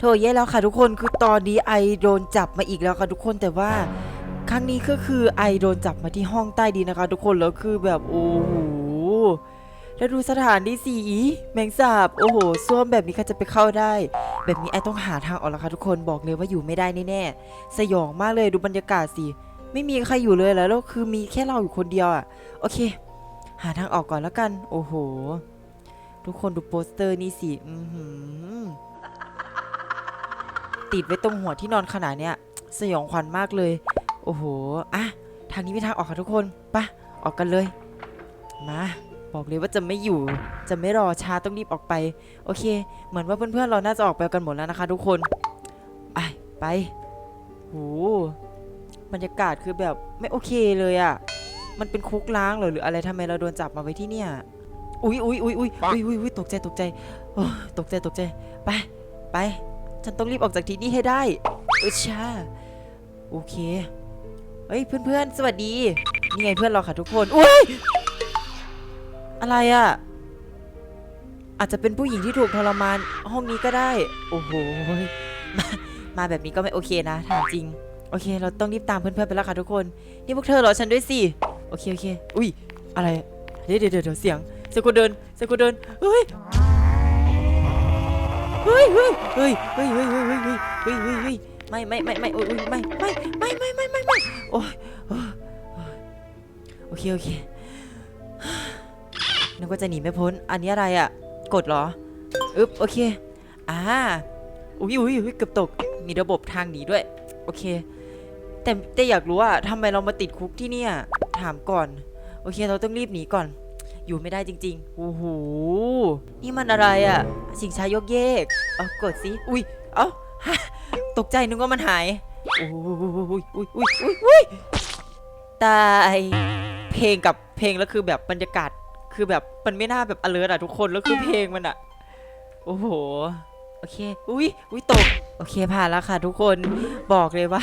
โถเย่แล้วค่ะทุกคนคือตอนนี้ไอโดนจับมาอีกแล้วค่ะทุกคนแต่ว่าครั้งนี้ก็คือไอโดนจับมาที่ห้องใต้ดินนะคะ ทุกคนแล้วคือแบบโอ้โหแล้วดูสถานที่สีแมงสาบโอ้โหส้วมแบบนี้ใครจะไปเข้าได้ แบบนี้ไอต้องหาทางออกแล้วค่ะทุกคนบอกเลยว่าอยู่ไม่ได้แน่ๆสยองมากเลยดูบรรยากาศสิไม่มีใครอยู่เลยแล้วแล้วคือมีแค่เราอยู่คนเดียวอะโอเค หาทางออกก่อนแล้วกัน โอ้โห ทุกคนดูโปสเตอร์นี่สิอือหือ ติดไว้ตรงหัวที่นอนขนาดเนี้ยสยองขวัญมากเลย โอ้โหอะทางนี้ไม่ทางออกค่ะทุกคนปะออกกันเลย มาบอกเลยว่าจะไม่อยู่ จะไม่รอช้าต้องรีบออกไป โอเค เหมือนว่าเพื่อนๆเราน่าจะออกไปกันหมดแล้วนะคะ ทุกคนไปไปโหบรรยากาศคือแบบไม่โอเคเลยอะ่ะ มันเป็นคุกล้างเหรอหรืออะไรทำไมเราโดนจับมาไว้ที่เนี่ย อุ๊ยอุ๊ยอุ๊ยอุ๊ยอุ๊ยอุ๊ยอุ๊ยตกใจตกใจโอ้ตกใจตกใจ ไปไป ฉันต้องรีบออกจากที่นี่ให้ได้เออชาโอเค เฮ้ยเพื่อนๆ สวัสดี นี่ไงเพื่อนเราค่ะทุกคน อุ้ย อะไรอะ่ะ อาจจะเป็นผู้หญิงที่ถูกทรมาน ห้องนี้ก็ได้ โอ้โหมามาแบบนี้ก็ไม่โอเคนะ ถามจริง โอเค เราต้องรีบตามเพื่อนๆไปแล้วค่ะทุกคน นี่พวกเธอรอฉันด้วยสิ โอเคโอเค อุ้ย อะไร เดี๋ยวเดี๋ยวเดี๋ยวเสียงเสียงคนเดินเสียงคนเดิน เฮ้ย เฮ้ยเฮ้ยเฮ้ยเฮ้ยเฮ้ยเฮ้ยเฮ้ยเฮ้ยเฮ้ยเฮ้ยไม่ไม่ไม่ไม่โอ้ยไม่ไม่ไม่ไม่ไม่ไม่ไม่โอ้ยโอ้ยโอเคโอเคนึกว่าจะหนีไม่พ้น อันนี้อะไรอะ กดเหรออึ๊บโอเคอ่าอุ้ยอุ้ยอุ้ยเกือบตก มีระบบทางหนีด้วย โอเค แต่แต่อยากรู้ว่าทำไมเรามาติดคุกที่เนี่ย ถามก่อน โอเค เราต้องรีบหนีก่อน อยู่ไม่ได้จริงๆโอ้โหนี่มันอะไรอะ สิงชายยกเยก เอากดสิอุ้ย เอ้าฮะตกใจนึกว่ามันหายโอ้ยอุ้ยอุ้ยอุ้ยอุ้ยอุ้ยตายเพลงกับเพลงแล้วคือแบบบรรยากาศคือแบบมันไม่น่าแบบ alert อะทุกคนแล้วคือเพลงมันอะโอ้โหโอเค อุ้ยอุ้ยตก โอเคผ่านแล้วค่ะทุกคนบอกเลยว่า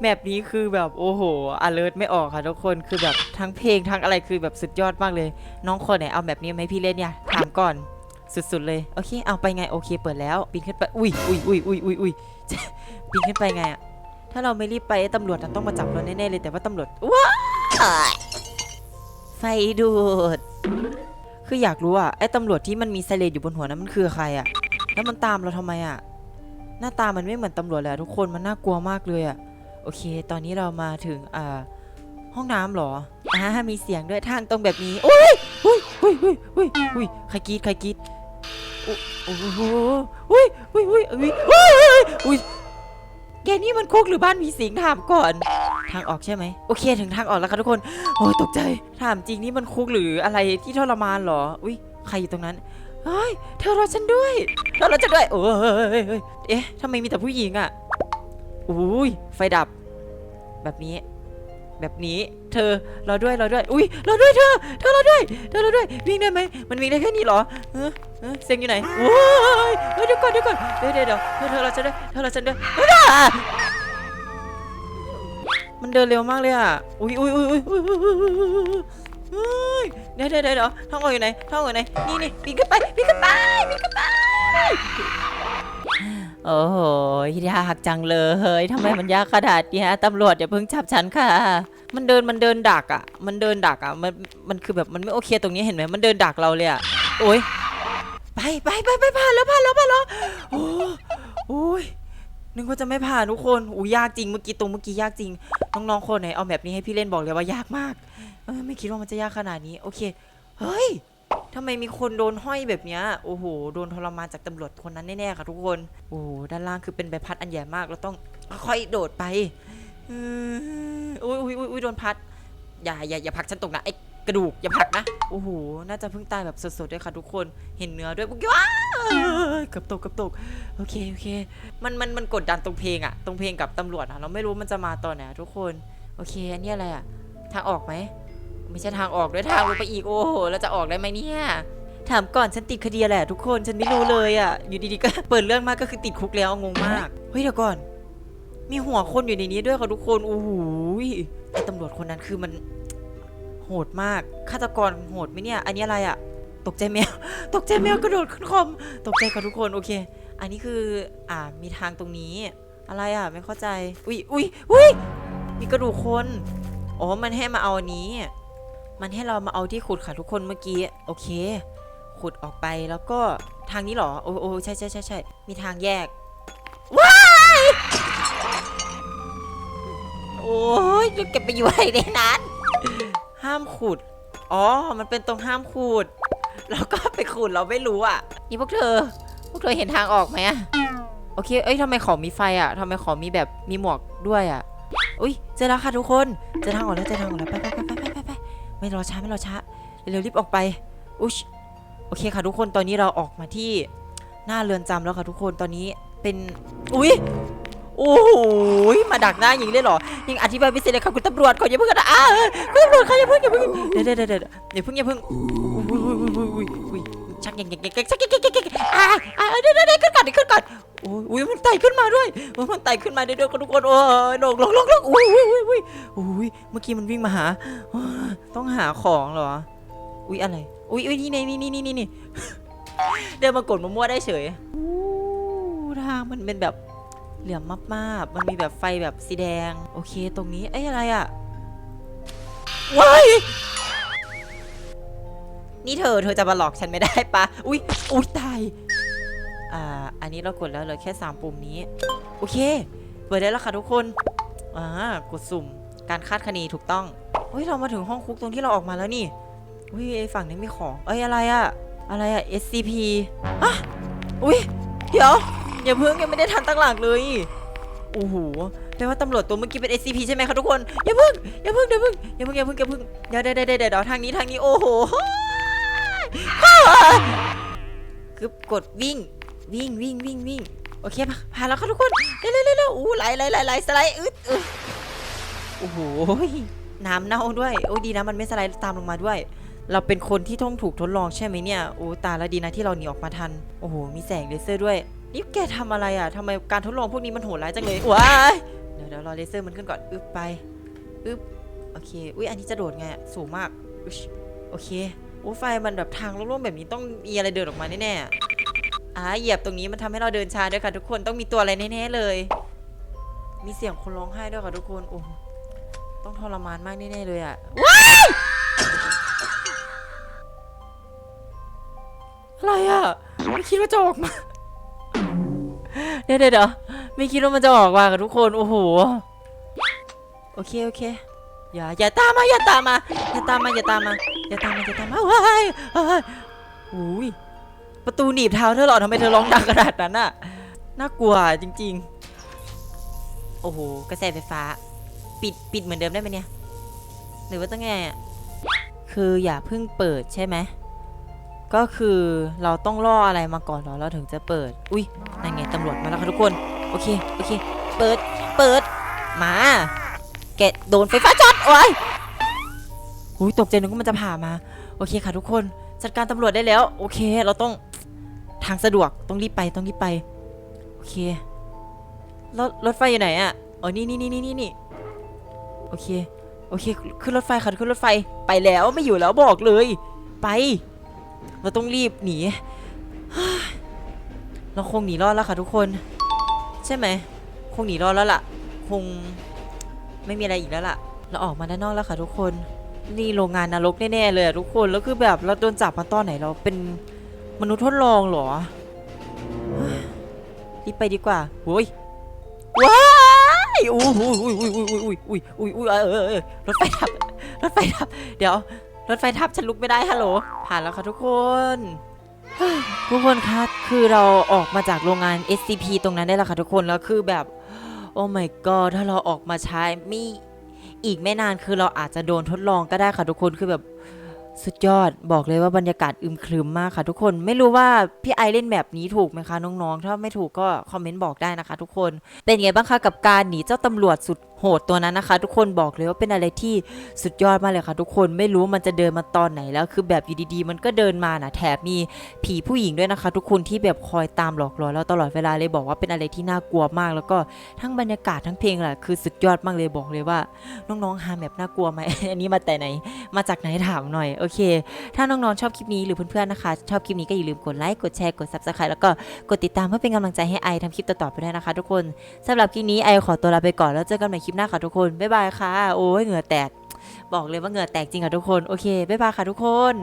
แมปนี้คือแบบโอ้โห alert ไม่ออกค่ะทุกคนคือแบบทั้งเพลงทั้งอะไรคือแบบสุดยอดมากเลย น้องคนไหนเอาแบบนี้มาให้พี่เล่นเนี่ยถามก่อนสุดๆเลยโอเคเอาไปไงโอเคเปิดแล้วปีนขึ้นไปอุ้ยอุ้ยอุ้ยอุ้ยอุ้ยอุ้ยปีนขึ้นไปไงอะถ้าเราไม่รีบไปไอ้ตำรวจน่ะต้องมาจับเราแน่ๆเลยแต่ว่าตำรวจว้าไฟดูดคืออยากรู้อะไอ้ตำรวจที่มันมีไซเรนอยู่บนหัวนั้นมันคือใครอะแล้วมันตามเราทำไมอะหน้าตามันไม่เหมือนตำรวจเลยทุกคนมันน่ากลัวมากเลยอะ อเค ตอนนี้เรามาถึงอ่าห้องน้ำเหรออ่ามีเสียงด้วยทางตรงแบบนี้อุ้ยอุ้ยอุ้ยอุ้ยอุ้ยอุ้ยใครกรีดใครกรีดอุ๊ยโอ้โหอุ้ยอุ้ยอุ้ยอุ้ยอุ้ยอุ้ยอุ้ยแกนี่มันคุกหรือบ้านผีสิงถามก่อน ทางออกใช่ไหมโอเคถึงทางออกแล้วค่ะทุกคนโอ้ยตกใจถามจริงนี่มันคุกหรืออะไรที่ทรมานเหรอ อุ้ยใครอยู่ตรงนั้นเฮ้ยเธอรอฉันด้วยเธอรอฉันด้วยโอ้ยเฮ้ยเฮ้ยเอ๊ะทำไมมีแต่ผู้หญิงอะ อุ้ยไฟดับ แบบนี้ แบบนี้ เธอรอด้วยรอด้วย อุ้ยรอด้วยเธอ เธอรอด้วย เธอรอด้วย วิ่งได้ไหม มันวิ่งได้แค่นี้เหรอเออเออเสียงอยู่ไหนโอ้ยเดี๋ยวก่อนเดี๋ยวก่อนเดี๋ยวเดี๋ยวเธอเธอรอฉันด้วยเธอรอฉันด้วยมันเดินเร็วมากเลยอะ อุ้ยอุ้ยอุ้ยอุ้ยอุ้ยอ้ยเดี๋ยวเดี๋ยวเดี๋ยวท่องออกอยู่ไหนท่องอออยู่ไหน นี่นี่ปีนขึ้นไปปีนขึ้นไปปีนขึ้นไป โอ้โหยากจังเลยทำไมมันยากขนาดเนี้ยตำรวจอย่าเพิ่งจับฉันค่ะ มันเดินมันเดินดักอะ มันเดินดักอะ มันมันคือแบบมันไม่โอเคตรงนี้เห็นไหมมันเดินดักเราเลยอะ โอ้ยไปไปไปไปผ่านแล้วผ่านแล้วผ่านแล้วโอ้โอ้ยนึกว่าจะไม่ผ่านทุกคนอู้ยากจริงเมื่อกี้ตรงเมื่อกี้ยากจริง น้องๆคนไหนเอาแบบนี้ให้พี่เล่นบอกเลยว่ายากมากเออไม่คิดว่ามันจะยากขนาดนี้ โอเค เฮ้ย ทำไมมีคนโดนห้อยแบบเนี้ยโอ้โหโดนทรมานจากตำรวจคนนั้นแน่ๆค่ะทุกคนโอ้โหด้านล่างคือเป็นใบพัดอันใหญ่มากเราต้องค่อยๆโดดไปอุ้ยอุ้ยอุ้ยอุ้ยโดนพัดอย่าอย่าอย่าผลักฉันตกนะไอ้กระดูกอย่าผลักนะโอ้โหน่าจะเพิ่งตายแบบสดๆด้วยค่ะทุกคนเห็นเนื้อด้วยปุ๊บว้ากือบตกกือบตกโอเคโอเค มันมันมันกดดันตรงเพลงอะตรงเพลงกับตำรวจอะเราไม่รู้มันจะมาตอนไหนทุกคน โอเคอันนี้อะไรอะทางออกไหม ไม่ใช่ทางออกด้วยทางลงไปอีกโอ้โหแล้วจะออกได้ไหมเนี่ยถามก่อนฉันติดคดีอะไรอะทุกคนฉันไม่รู้เลยอะอยู่ดีๆก็เปิดเรื่องมาก็คือติดคุกแล้วงงมาก เฮ้ยเดี๋ยวก่อน มีหัวคนอยู่ในนี้ด้วยค่ะทุกคนโอ้โหไอ้ตำรวจคนนั้นคือมัน โหดมากฆาตกรโหดไหมเนี่ย อันนี้อะไรอะตกใจแมว ตกใจแมวกระโดดขึ้นคอม ตกใจค่ะทุกคนโอเค อันนี้คืออ่ามีทางตรงนี้ อะไรอะ ไม่เข้าใจ อุ้ยอุ้ยอุ้ยมีกระดูกคนอ๋อมันให้มาเอาอันนี้ มันให้เรามาเอาที่ขุดค่ะทุกคนเมื่อกี้โอเค ขุดออกไปแล้วก็ทางนี้เหรอโอ้โอ้ใช่ใช่ใช่ใช่มีทางแยกว้ายโอ้ยจะเก็บไปอยู่ไว้ในนั้น ห้ามขุด อ๋อ มันเป็นตรงห้ามขุดแล้วก็ไปขุดเราไม่รู้อะ นี่พวกเธอ พวกเธอเห็นทางออกไหมอะโอเค เอ้ยทำไมของมีไฟอะทำไมของมีแบบมีหมวกด้วยอะ อุ้ยเจอแล้วค่ะทุกคน เจอทางออกแล้วเจอทางออกแล้วไปไปไปไป ไม่รอช้าไม่รอช้าเร็วรีบออกไปอุ๊ยโอเคค่ะทุกคนตอนนี้เราออกมาที่หน้าเรือนจำแล้วค่ะทุกคนตอนนี้เป็นอุ๊ยโอ้โหมาดักหน้ายิงเลยเหรอยิงอธิบายไม่เสร็จเลยค่ะคุณตำรวจขออย่าเพิ่งกันะอ้าคุณตำรวจค่ะอย่าเพิ่งอย่าเพิ่งเดี๋ยวเดี๋ยวเดี๋ยวเดี๋ยวอย่าเพิ่งอย่าเพิ่ง อุ้ยชักยังยังยังชักยังยังยังยังอ่าอ่าเดี๋ยวเดี๋ยวขึ้นก่อนดี๋ยวขึ้นก่อนอุ้ยมันไต่ขึ้นมาด้วยมันไต่ขึ้นมาได้ด้วยทุกคนโอ้ยลงลงลงลงอุ้ยอุ้ยอุ้ยอุ้ยอุ้ยเมื่อกี้มันวิ่งมาหา ต้องหาของเหรอ อุ้ยอะไร อุ้ยอุ้ยนี่นี่นี่นี่นี่นี่เดินมากดมั่วได้เฉยอทางมันเป็นแบบเหลี่ยมมากๆมันมีแบบไฟแบบสีแดง โอเค ตรงนี้ เอ้ยอะไรอะว้าย นี่เธอเธอจะมาหลอกฉันไม่ได้ปะอุ้ยอุ้ยตายอ่าอันนี้เรากดแล้วเหลือแค่สามปุ่มนี้ โอเคเปิดได้แล้วค่ะทุกคนอ่ากดสุ่มการคาดคะเนถูกต้องเฮ้ยเรามาถึงห้องคุกตรงที่เราออกมาแล้วนี่อุ้ยไอ้ฝั่งนี้มีของเอ้ยอะไรอะอะไรอะ SCP อะอุ้ยเดี๋ยวอย่าเพิ่งยังไม่ได้ทันตั้งหลักเลยโอ้โหแปลว่าตำรวจตัวเมื่อกี้เป็น SCP ใช่ไหมคะทุกคน อย่าเพิ่ง อย่าเพิ่งอย่าเพิ่งอย่าเพิ่งอย่าเพิ่งอย่าเพิ่งเดี๋ยวเดี๋ยวเดี๋ยวเดี๋ยวเดี๋ยวทางนี้ทางนี้โอ้โห คือกดวิ่ง วิ่งวิ่งวิ่งวิ่งโอเคมาผ่านแล้วค่ะทุกคนเร็วเร็วเร็วอู้ไหลไหลไหลไหลสไลด์อึดอึดโอ้โหน้ำเน่าด้วย โอ้ดีนะมันไม่สไลด์ตามลงมาด้วย เราเป็นคนที่ต้องถูกทดลองใช่ไหมเนี่ยโอ้ตาแล้วดีนะที่เราหนีออกมาทัน โอ้โห มีแสงเลเซอร์ด้วย นี่แกทำอะไรอะทำไมการทดลองพวกนี้มันโหดร้ายจังเลยว้ายเดี๋ยวเดี๋ยวรอเลเซอร์มันขึ้นก่อนอึบไปอึบโอเค อุ้ยอันนี้จะโดดไง สูงมากอโอเค อ้ไฟมันแบบทางโล่งๆแบบนี้ต้องมีอะไรเดินออกมาแน่ๆอ่าเหยียบตรงนี้มันทำให้เราเดินช้าด้วยค่ะ ทุกคนต้องมีตัวอะไรแน่ๆเลย มีเสียงคนร้องไห้ด้วยค่ะทุกคนโอ้โหต้องทรมานมากแน่ๆเลยอะอะไรอะไม่คิดว่าจะออกมาเดี๋ยวเดี๋ยวเดี๋ยวไม่คิดว่ามันจะออกมากับทุกคนโอ้โหโอเคโอเคอย่าอย่าตามมาอย่าตามมาอย่าตามมาอย่าตามมา อย่าตามมาอย่าตามมาว้ายว้ยอุ้ยประตูหนีบเท้าเธอหรอทำไมเธอร้องดังขนาดนั้นน่ะน่ากลัวจริง ๆ โอ้โหกระแสไฟฟ้า ปิดปิดเหมือนเดิมได้ไหมเนี่ย หรือว่าต้องไงอะคืออย่าเพิ่งเปิดใช่ไหมก็คือเราต้องล่ออะไรมาก่อนเหรอเราถึงจะเปิด อุ้ยนั่นไงตำรวจมาแล้วค่ะทุกคน โอเค โอเค เปิด เปิด มา แกโดนไฟฟ้าช็อตโอ้ย อุ้ยตกใจนึกว่ามันจะผ่ามา โอเคค่ะทุกคน จัดการตำรวจได้แล้ว โอเค เราต้องทางสะดวก ต้องรีบไป ต้องรีบไป โอเค รถรถไฟอยู่ไหนอะอ๋อนี่นี่นี่นี่นี่นี่โอเค โอเค ขึ้นรถไฟค่ะขึ้นรถไฟ ไปแล้วไม่อยู่แล้วบอกเลย ไป เราต้องรีบหนี เราคงหนีรอดแล้วค่ะทุกคน ใช่ไหม คงหนีรอดแล้วล่ะ คงไม่มีอะไรอีกแล้วล่ะ เราออกมาด้านนอกแล้วค่ะทุกคน นี่โรงงานนรกแน่ๆเลยอะทุกคนแล้วคือแบบเราโดนจับมาตอนไหนเราเป็นมนุษย์ทดลองเหรอรีบไปดีกว่าโอ้ยว้ายอุ้ยอุ้ยอุ้ยอุ้ยอุ้ยอุ้ยอุ้ยอุ้ยอุ้ยเออเออรถไฟทับรถไฟทับ เดี๋ยว รถไฟทับฉันลุกไม่ได้ฮัลโหลผ่านแล้วค่ะทุกคนทุกคนคะคือเราออกมาจากโรงงาน SCP ตรงนั้นได้แล้วค่ะทุกคนแล้วคือแบบ โอ้ my god ถ้าเราออกมาใช้ม่ อีกไม่นานคือเราอาจจะโดนทดลองก็ได้ค่ะทุกคนคือแบบสุดยอดบอกเลยว่าบรรยากาศอึมครึมมากค่ะทุกคนไม่รู้ว่าพี่ไอเล่นแบบนี้ถูกไหมคะน้องๆ ถ้าไม่ถูกก็คอมเมนต์บอกได้นะคะทุกคนเป็นไงบ้างคะกับการหนีเจ้าตำรวจสุด โหดตัวนั้นนะคะ ทุกคนบอกเลยว่าเป็นอะไรที่สุดยอดมากเลยค่ะ ทุกคนไม่รู้มันจะเดินมาตอนไหนแล้ว คือแบบอยู่ดีๆ มันก็เดินมานะแถบมีผีผู้หญิงด้วยนะคะ ทุกคนที่แบบคอยตามหลอกหลอนเราตลอดเวลาเลยบอกว่าเป็นอะไรที่น่ากลัวมาก แล้วก็ทั้งบรรยากาศทั้งเพลงแหละคือสุดยอดมากเลยบอกเลยว่า น้องๆหาแบบน่ากลัวไหมอันนี้มาแต่ไหน มาจากไหนถามหน่อยโอเค ถ้าน้องๆชอบคลิปนี้หรือเพื่อนๆนะคะ ชอบคลิปนี้ก็อย่าลืมกดไลค์กดแชร์กด subscribe แล้วก็กดติดตามเพื่อเป็นกำลังใจให้ไอทำคลิปต่อๆไปด้วยนะคะ ทุกคนสำหรับคลิปนี้ไอขอตัวลาไปก่อนแล้วเจอกันใหม่ลิปหน้าค่ะทุกคน บ๊ายบายค่ะ โอ้ยเหงื่อแตก บอกเลยว่าเหงื่อแตกจริงค่ะทุกคน โอเค บ๊ายบายค่ะทุกคน